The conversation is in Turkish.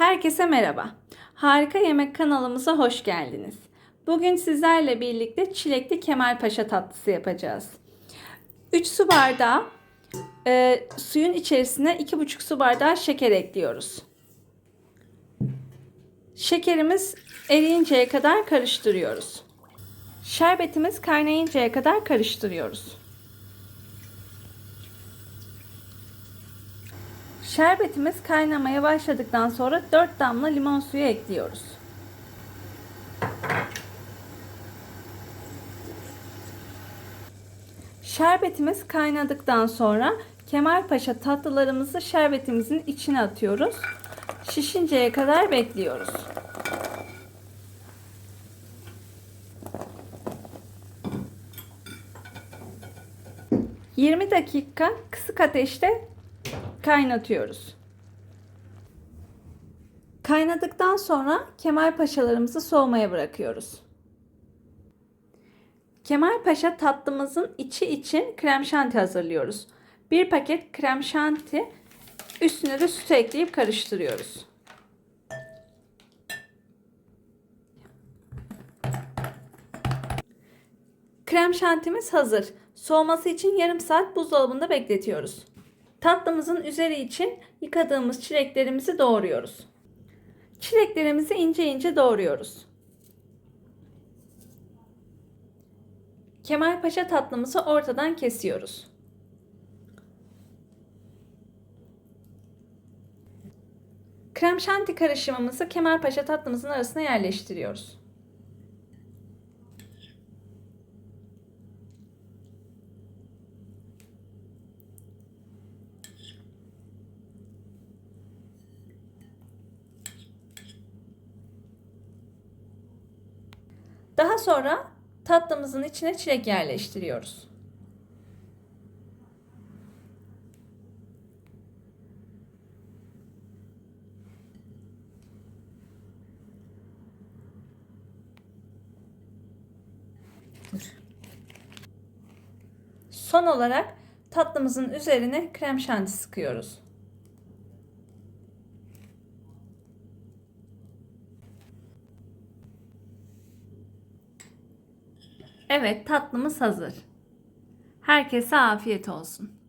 Herkese merhaba. Harika Yemek kanalımıza hoş geldiniz. Bugün sizlerle birlikte çilekli Kemalpaşa tatlısı yapacağız. 3 su bardağı e, suyun içerisine 2,5 su bardağı şeker ekliyoruz. Şekerimiz eriyinceye kadar karıştırıyoruz. Şerbetimiz kaynayıncaya kadar karıştırıyoruz. Şerbetimiz kaynamaya başladıktan sonra 4 damla limon suyu ekliyoruz. Şerbetimiz kaynadıktan sonra Kemalpaşa tatlılarımızı şerbetimizin içine atıyoruz. Şişinceye kadar bekliyoruz. ...20 dakika kısık ateşte kaynatıyoruz. Kaynadıktan sonra Kemal Paşalarımızı soğumaya bırakıyoruz. Kemal Paşa tatlımızın içi için krem şanti hazırlıyoruz. Bir paket krem şanti üstüne de süt ekleyip karıştırıyoruz. Krem şantimiz hazır. Soğuması için yarım saat buzdolabında bekletiyoruz. Tatlımızın üzeri için yıkadığımız çileklerimizi doğruyoruz. Çileklerimizi ince ince doğruyoruz. Kemalpaşa tatlımızı ortadan kesiyoruz. Krem şanti karışımımızı Kemalpaşa tatlımızın arasına yerleştiriyoruz. Daha sonra tatlımızın içine çilek yerleştiriyoruz. Son olarak tatlımızın üzerine krem şanti sıkıyoruz. Evet tatlımız hazır. Herkese afiyet olsun.